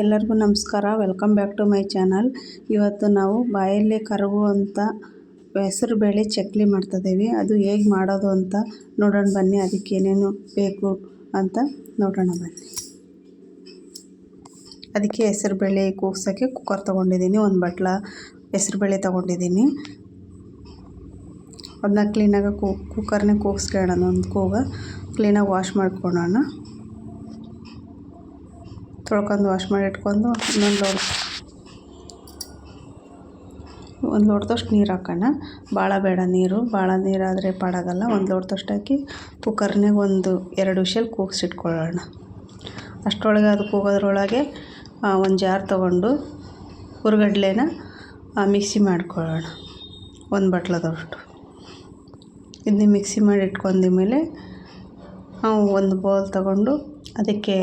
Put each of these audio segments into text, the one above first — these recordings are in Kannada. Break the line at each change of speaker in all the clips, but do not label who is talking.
ಎಲ್ಲರಿಗೂ ನಮಸ್ಕಾರ. Welcome back to my channel ಇವತ್ತು ನಾವು ಬಾಯಲ್ಲಿ ಕರಗುವಂಥ ಹೆಸರು ಬೇಳೆ ಚಕ್ಲಿ ಮಾಡ್ತಿದ್ದೀವಿ. ಅದು ಹೇಗೆ ಮಾಡೋದು ಅಂತ ನೋಡೋಣ ಬನ್ನಿ. ಅದಕ್ಕೆ ಏನೇನು ಬೇಕು ಅಂತ ನೋಡೋಣ ಬನ್ನಿ. ಅದಕ್ಕೆ ಹೆಸರು ಬೇಳೆ ಕೂಗ್ಸೋಕ್ಕೆ ಕುಕ್ಕರ್ ತೊಗೊಂಡಿದ್ದೀನಿ. ಒಂದು ಬಟ್ಲ ಹೆಸರು ಬೇಳೆ ತೊಗೊಂಡಿದ್ದೀನಿ. ಅದನ್ನ ಕ್ಲೀನಾಗಿ ಕೂ ಕುಕ್ಕರ್ನೇ ಕೂಗಿಸ್ಕೊಳ್ಳೋಣ ಒಂದು ಕೂಗ ಕ್ಲೀನಾಗಿ ವಾಶ್ ಮಾಡ್ಕೊಳ್ಳೋಣ ತೊಳ್ಕೊಂಡು ವಾಶ್ ಮಾಡಿ ಇಟ್ಕೊಂಡು ಇನ್ನೊಂದು ಲೋಡ್ ಒಂದು ಲೋಟದಷ್ಟು ನೀರು ಹಾಕೋಣ. ಭಾಳ ಬೇಡ ನೀರು. ಭಾಳ ನೀರಾದರೆ ಪಾಡಾಗಲ್ಲ. ಒಂದು ಲೋಟದಷ್ಟು ಹಾಕಿ ಕುಕ್ಕರ್ನಾಗ ಒಂದು ಎರಡು ವಿಷಲ್ ಕೂಗಿಸಿಟ್ಕೊಳ್ಳೋಣ ಅಷ್ಟರೊಳಗೆ ಅದು ಕೂಗೋದ್ರೊಳಗೆ ಒಂದು ಜಾರ್ ತೊಗೊಂಡು ಹುರ್ಗಡ್ಲೆನ ಮಿಕ್ಸಿ ಮಾಡ್ಕೊಳ್ಳೋಣ. ಒಂದು ಬಟ್ಲದಷ್ಟು. ಇದನ್ನ ಮಿಕ್ಸಿ ಮಾಡಿ ಇಟ್ಕೊಂಡ ಮೇಲೆ ಒಂದು ಬೌಲ್ ತಗೊಂಡು ಅದಕ್ಕೆ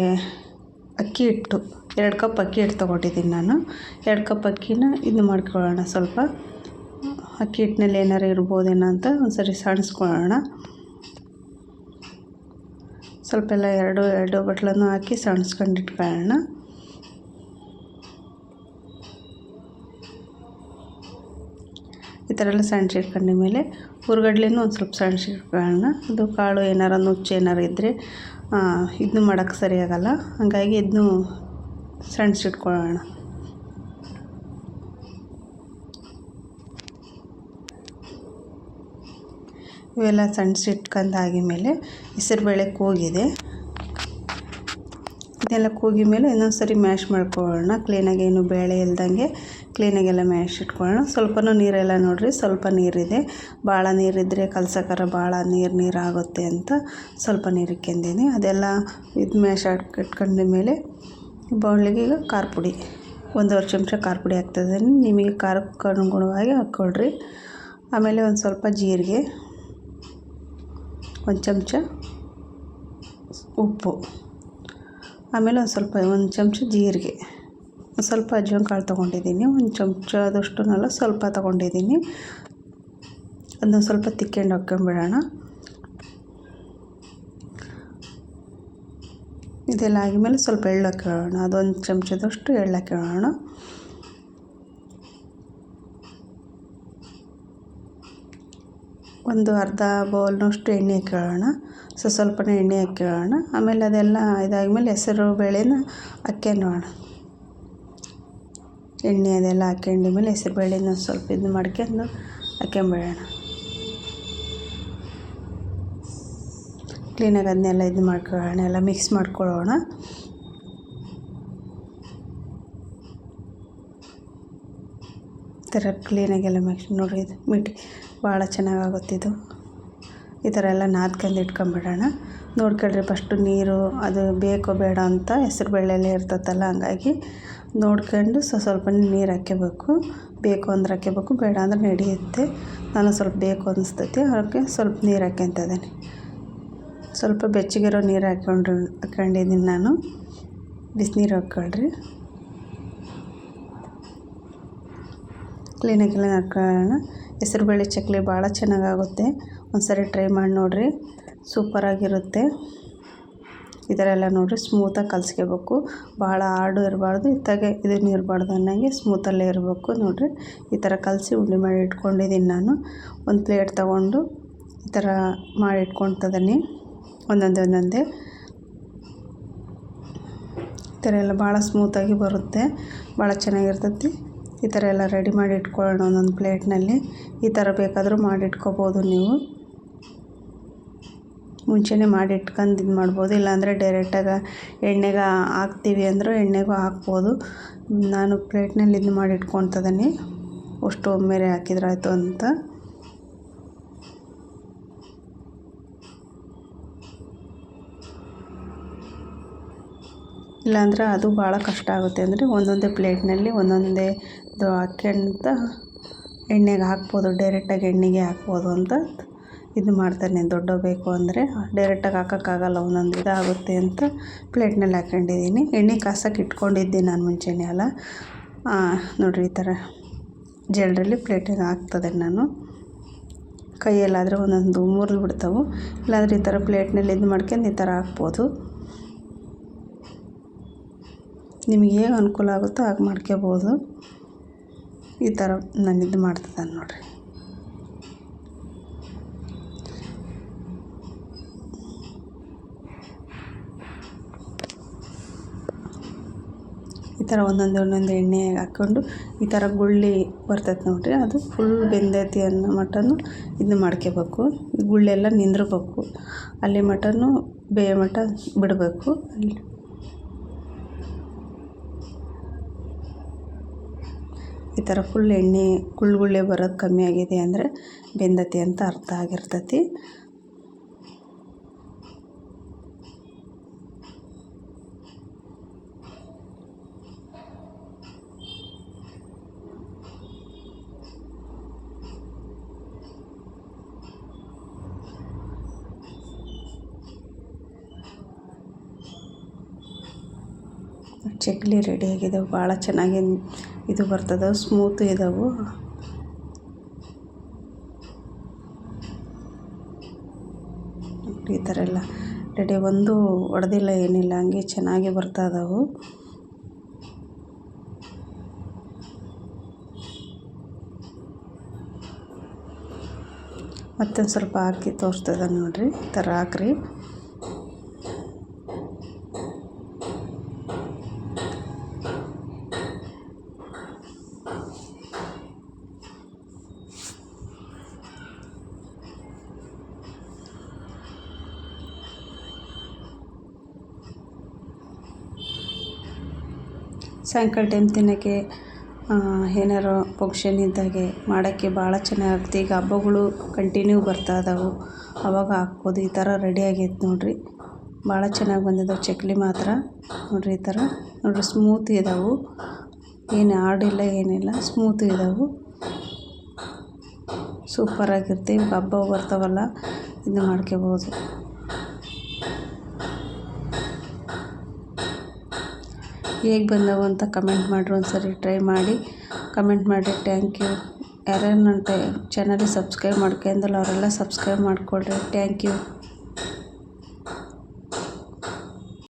ಅಕ್ಕಿ ಹಿಟ್ಟು, ಎರಡು ಕಪ್ ಅಕ್ಕಿ ಹಿಟ್ಟು ತೊಗೊಂಡಿದ್ದೀನಿ ನಾನು. ಎರಡು ಕಪ್ ಅಕ್ಕಿನ ಇದು ಮಾಡ್ಕೊಳ್ಳೋಣ ಸ್ವಲ್ಪ. ಅಕ್ಕಿ ಹಿಟ್ಟಿನಲ್ಲಿ ಏನಾರು ಇರ್ಬೋದೇನೋ ಅಂತ ಒಂದು ಸರಿ ಸಣಿಸ್ಕೊಳ್ಳೋಣ. ಸ್ವಲ್ಪ ಎಲ್ಲ ಎರಡು ಎರಡು ಬಟ್ಲನ್ನು ಹಾಕಿ ಸಣ್ಸ್ಕೊಂಡು ಇಟ್ಕೊಳ್ಳೋಣ. ಈ ಥರ ಎಲ್ಲ ಸಣ್ಸಿಟ್ಕೊಂಡ ಮೇಲೆ ಹುರ್ಗಡ್ಲೆನೂ ಒಂದು ಸ್ವಲ್ಪ ಸಣ್ಸಿಟ್ಕೊಳ್ಳೋಣ ಅದು ಕಾಳು ಏನಾರ ನುಚ್ಚು ಏನಾರು ಇದ್ದರೆ ಇದನ್ನು ಮಾಡೋಕ್ಕೆ ಸರಿಯಾಗಲ್ಲ. ಹಾಗಾಗಿ ಇದನ್ನು ಸಣ್ಸಿಟ್ಕೊಳ್ಳೋಣ ಇವೆಲ್ಲ ಸಣ್ಸಿಟ್ಕೊಂಡಾಗಿದ್ಮೇಲೆ ಹೆಸರುಬೇಳೆ ಕೂಗಿದೆ. ಇದೆಲ್ಲ ಕೂಗಿ ಮೇಲೆ ಇನ್ನೊಂದು ಸರಿ ಮ್ಯಾಶ್ ಮಾಡ್ಕೊಳ್ಳೋಣ. ಕ್ಲೀನಾಗಿ ಏನು ಬೇಳೆ ಇಲ್ದಂಗೆ ಕ್ಲೀನಾಗೆಲ್ಲ ಮ್ಯಾಶ್ ಇಟ್ಕೊಳ್ಳೋಣ. ಸ್ವಲ್ಪನೂ ನೀರೆಲ್ಲ ನೋಡಿರಿ, ಸ್ವಲ್ಪ ನೀರಿದೆ. ಭಾಳ ನೀರಿದ್ದರೆ ಕಲ್ಸಕ್ಕಾರ ಭಾಳ ನೀರು ನೀರು ಆಗುತ್ತೆ ಅಂತ ಸ್ವಲ್ಪ ನೀರು ಇಕ್ಕೊಂಡಿನಿ ಅದೆಲ್ಲ ಇದು ಮ್ಯಾಶ್ ಇಟ್ಕೊಂಡ ಮೇಲೆ ಬೌಲಿಗೆ ಈಗ ಖಾರ ಪುಡಿ, ಒಂದೂವರೆ ಚಮಚ ಖಾರ ಪುಡಿ ಹಾಕ್ತಿದ್ದೀನಿ. ನಿಮಗೆ ಖಾರಕ್ಕೆ ಅನುಗುಣವಾಗಿ ಹಾಕ್ಕೊಳ್ರಿ. ಆಮೇಲೆ ಒಂದು ಸ್ವಲ್ಪ ಜೀರಿಗೆ, ಒಂದು ಚಮಚ ಉಪ್ಪು, ಆಮೇಲೆ ಒಂದು ಸ್ವಲ್ಪ, ಒಂದು ಚಮಚ ಜೀರಿಗೆ. ಸ್ವಲ್ಪ ಅಜ್ವಾನ ಕಾಳು ತೊಗೊಂಡಿದ್ದೀನಿ, ಒಂದು ಚಮಚದಷ್ಟುನೆಲ್ಲ ಸ್ವಲ್ಪ ತೊಗೊಂಡಿದ್ದೀನಿ. ಅದನ್ನ ಸ್ವಲ್ಪ ತಿಕ್ಕೊಂಡು ಹಾಕ್ಕೊಂಬಿಡೋಣ. ಇದೆಲ್ಲ ಆಗಿದ್ಮೇಲೆ ಸ್ವಲ್ಪ ಎಳ್ಳು ಹಾಕೊಳ್ಳೋಣ ಅದೊಂದು ಚಮಚದಷ್ಟು ಎಳ್ಳು ಹಾಕೊಳ್ಳೋಣ ಒಂದು ಅರ್ಧ ಬೌಲ್ನಷ್ಟು ಎಣ್ಣೆ ಹಾಕೊಳ್ಳೋಣ ಸೊ, ಸ್ವಲ್ಪನೇ ಎಣ್ಣೆ ಹಾಕೋಣ. ಆಮೇಲೆ ಅದೆಲ್ಲ ಇದಾದ್ಮೇಲೆ ಹೆಸರು, ಬೇಳೆನ ಹಾಕ್ಕೊಳ್ಳೋಣ ಎಣ್ಣೆ ಅದೆಲ್ಲ ಹಾಕ್ಕೊಂಡು ಮೇಲೆ ಹೆಸರು ಬೇಳೆನ ಸ್ವಲ್ಪ ಇದು ಮಾಡ್ಕೊಂಡು ಹಾಕ್ಕೊಂಬಿಡೋಣ ಕ್ಲೀನಾಗಿ ಅದನ್ನೆಲ್ಲ ಇದು ಮಾಡ್ಕೊಳ್ಳೋಣ, ಎಲ್ಲ ಮಿಕ್ಸ್ ಮಾಡ್ಕೊಳ್ಳೋಣ. ಈ ಥರ ಕ್ಲೀನಾಗೆಲ್ಲ ಮಿಕ್ಸ್ ನೋಡಿರಿ, ಇದು ಮಿಟ್ ಭಾಳ ಚೆನ್ನಾಗಾಗುತ್ತಿದ್ದು ಈ ಥರ ಎಲ್ಲ ನಾದ್ಕೊಂಡು ಇಟ್ಕೊಂಬಿಡೋಣ. ನೋಡ್ಕೊಳ್ರಿ ಫಸ್ಟು ನೀರು, ಅದು ಬೇಕೋ ಬೇಡ ಅಂತ ಹೆಸ್ರು ಬೇಳೆಯಲ್ಲೇ ಇರ್ತೈತಲ್ಲ ಹಂಗಾಗಿ ನೋಡ್ಕೊಂಡು ಸ್ವಲ್ಪ ನೀರು ಹಾಕ್ಕೋಬೇಕು ಬೇಕು ಅಂದ್ರೆ ಹಾಕ್ಕೋಬೇಕು ಬೇಡ ಅಂದ್ರೆ ನಡೆಯುತ್ತೆ. ನಾನು ಸ್ವಲ್ಪ ಬೇಕು ಅನಿಸ್ತೈತಿ ಅದಕ್ಕೆ ಸ್ವಲ್ಪ ನೀರು ಹಾಕ್ಕೊತ ಇದ್ದೀನಿ. ಸ್ವಲ್ಪ ಬೆಚ್ಚಗಿರೋ ನೀರು ಹಾಕ್ಕೊಂಡು ಹಾಕ್ಕೊಂಡಿದ್ದೀನಿ ನಾನು. ಬಿಸಿನೀರು ಹಾಕ್ಕೊಳ್ರಿ. ಕ್ಲೀನಾಗೆಲ್ಲ ಹಾಕ್ಕೊಳ್ಳೋಣ. ಹೆಸರುಬೇಳೆ ಚಕ್ಲಿ ಭಾಳ ಚೆನ್ನಾಗಾಗುತ್ತೆ. ಒಂದು ಸರಿ ಟ್ರೈ ಮಾಡಿ ನೋಡಿರಿ. ಸೂಪರಾಗಿರುತ್ತೆ. ಈ ಥರ ಎಲ್ಲ ನೋಡಿರಿ ಸ್ಮೂತಾಗಿ ಕಲಿಸ್ಕೋಬೇಕು. ಭಾಳ ಹಾರ್ಡು ಇರಬಾರ್ದು. ಇತ್ತಾಗೆ ಇದನ್ನು ಇರಬಾರ್ದು ಅನ್ನಂಗೆ ಸ್ಮೂತಲ್ಲೇ ಇರಬೇಕು ನೋಡಿರಿ. ಈ ಥರ ಕಲಸಿ ಉಂಡೆ ಮಾಡಿ ಇಟ್ಕೊಂಡಿದ್ದೀನಿ ನಾನು. ಒಂದು ಪ್ಲೇಟ್ ತೊಗೊಂಡು ಈ ಥರ ಮಾಡಿ ಇಟ್ಕೊಳ್ತದೀನಿ ಒಂದೊಂದೇ ಒಂದೊಂದೇ. ಈ ಥರ ಎಲ್ಲ ಭಾಳ ಸ್ಮೂತಾಗಿ ಬರುತ್ತೆ. ಭಾಳ ಚೆನ್ನಾಗಿರ್ತೈತಿ. ಈ ಥರ ಎಲ್ಲ ರೆಡಿ ಮಾಡಿ ಇಟ್ಕೊಳ್ಳೋಣ ಒಂದೊಂದು ಪ್ಲೇಟ್ನಲ್ಲಿ ಈ ಥರ ಬೇಕಾದರೂ ಮಾಡಿಟ್ಕೋಬೋದು ನೀವು. ಮುಂಚೆನೇ ಮಾಡಿ ಇಟ್ಕೊಂಡು ಇದು ಮಾಡ್ಬೋದು. ಇಲ್ಲಾಂದರೆ ಡೈರೆಕ್ಟಾಗಿ ಎಣ್ಣೆಗೆ ಹಾಕ್ತೀವಿ ಅಂದರೂ ಎಣ್ಣೆಗೂ ಹಾಕ್ಬೋದು. ನಾನು ಪ್ಲೇಟ್ನಲ್ಲಿ ಇದು ಮಾಡಿ ಇಟ್ಕೊತಿದ್ದೀನಿ ಅಷ್ಟು ಒಮ್ಮೆಲೆ ಹಾಕಿದ್ರೆ ಆಯಿತು ಅಂತ. ಇಲ್ಲಾಂದ್ರೆ ಅದು ಭಾಳ ಕಷ್ಟ ಆಗುತ್ತೆ. ಅಂದರೆ ಒಂದೊಂದೇ ಪ್ಲೇಟ್ನಲ್ಲಿ ಒಂದೊಂದೇ ಇದು ಹಾಕ್ಯಂತ ಎಣ್ಣೆಗೆ ಹಾಕ್ಬೋದು. ಡೈರೆಕ್ಟಾಗಿ ಎಣ್ಣೆಗೆ ಹಾಕ್ಬೋದು ಅಂತ. ಇದು ಮಾಡ್ತಾನೆ ದೊಡ್ಡ ಬೇಕು ಅಂದರೆ ಡೈರೆಕ್ಟಾಗಿ ಹಾಕೋಕ್ಕಾಗಲ್ಲ, ಒಂದೊಂದು ಇದಾಗುತ್ತೆ ಅಂತ ಪ್ಲೇಟ್ನಲ್ಲಿ ಹಾಕೊಂಡಿದ್ದೀನಿ. ಎಣ್ಣೆ ಕಾಸಕ್ಕೆ ಇಟ್ಕೊಂಡಿದ್ದೆ ನಾನು ಮುಂಚೆನೇ ಅಲ್ಲ. ನೋಡಿರಿ ಈ ಥರ ಜಲ್ಡ್ರಲ್ಲಿ ಪ್ಲೇಟಿಗೆ ಹಾಕ್ತದೆ ನಾನು. ಕೈಯಲ್ಲಾದರೆ ಒಂದೊಂದು ಮುರಿದು ಬಿಡ್ತಾವೆ. ಇಲ್ಲಾಂದ್ರೆ ಈ ಥರ ಪ್ಲೇಟ್ನಲ್ಲಿ ಇದು ಮಾಡ್ಕೊಂಡು ಈ ಥರ ಹಾಕ್ಬೋದು. ನಿಮಗೆ ಹೇಗೆ ಅನುಕೂಲ ಆಗುತ್ತೋ ಹಾಗೆ ಮಾಡ್ಕೋಬೋದು. ಈ ಥರ ನಾನು ಇದು ಮಾಡ್ತಿದ್ದಾನೆ ನೋಡಿರಿ. ಈ ಥರ ಒಂದೊಂದು ಒಂದೊಂದು ಎಣ್ಣೆ ಹಾಕ್ಕೊಂಡು ಈ ಥರ ಗುಳ್ಳೆ ಬರ್ತೈತೆ ನೋಡಿರಿ. ಅದು ಫುಲ್ ಬೆಂದೈತಿ ಅನ್ನೋ ಮಟನು ಇದನ್ನ ಮಾಡ್ಕೋಬೇಕು. ಗುಳ್ಳೆಲ್ಲ ನಿಂದಿರ್ಬೇಕು. ಅಲ್ಲಿ ಮಟನು ಬೇಯ ಮಟ ಬಿಡಬೇಕು. ಈ ಥರ ಫುಲ್ ಎಣ್ಣೆ ಗುಳ್ಳೆ ಗುಳ್ಳೆ ಬರೋದು ಕಮ್ಮಿ ಆಗಿದೆ ಅಂದರೆ ಬೆಂದತಿ ಅಂತ ಅರ್ಥ ಆಗಿರ್ತೈತಿ. ಚಕ್ಲಿ ರೆಡಿ ಆಗಿದೆ. ಭಾಳ ಚೆನ್ನಾಗಿ ಇದು ಬರ್ತದೆ. ಸ್ಮೂತ್ ಇದಾವೆ. ಈ ಥರ ಎಲ್ಲ ರೆಡಿ ಒಂದು ಒಡೆದಿಲ್ಲ ಏನಿಲ್ಲ. ಹಂಗೆ ಚೆನ್ನಾಗಿ ಬರ್ತಾ ಇದಾವೆ ಮತ್ತೊಂದು ಸ್ವಲ್ಪ ಹಾಕಿ ತೋರಿಸ್ತದ ನೋಡಿರಿ. ಈ ಥರ ಹಾಕ್ರಿ. ಸಾಯಂಕಾಲ ಟೈಮ್ ತಿನ್ನೋಕ್ಕೆ ಏನಾರು ಫಂಕ್ಷನ್ ಇದ್ದಾಗೆ, ಮಾಡೋಕ್ಕೆ ಭಾಳ ಚೆನ್ನಾಗಾಗುತ್ತೆ ಈಗ ಹಬ್ಬಗಳು ಕಂಟಿನ್ಯೂ ಬರ್ತಾ ಇದಾವೆ. ಅವಾಗ ಹಾಕ್ಬೋದು. ಈ ಥರ ರೆಡಿ ಆಗೈತೆ ನೋಡಿರಿ. ಭಾಳ ಚೆನ್ನಾಗಿ ಬಂದಿದ್ದಾವೆ ಚಕ್ಲಿ ಮಾತ್ರ. ನೋಡಿರಿ ಈ ಥರ ನೋಡಿರಿ ಸ್ಮೂತ್ ಇದಾವೆ. ಏನು ಹಾರ್ಡಿಲ್ಲ ಏನಿಲ್ಲ ಸ್ಮೂತ್ ಇದಾವೆ. ಸೂಪರಾಗಿರುತ್ತೆ ಈಗ ಹಬ್ಬ ಬರ್ತಾವಲ್ಲ ಇದು ಮಾಡ್ಕೋಬೋದು. ಹೇಗೆ ಬಂದವು ಅಂತ ಕಮೆಂಟ್ ಮಾಡಿರಿ, ಒಂದ್ಸರಿ ಟ್ರೈ ಮಾಡಿ. ಕಮೆಂಟ್ ಮಾಡಿ ಟ್ಯಾಂಕ್ ಯು ಯಾರ್ಯಾರು ನನ್ನ ಟೈ ಚಾನಲಿಗೆ ಸಬ್ಸ್ಕ್ರೈಬ್ ಮಾಡ್ಕೊಂಡಲ್ಲ, ಅವರೆಲ್ಲ ಸಬ್ಸ್ಕ್ರೈಬ್ ಮಾಡಿಕೊಡ್ರಿ ಟ್ಯಾಂಕ್ ಯು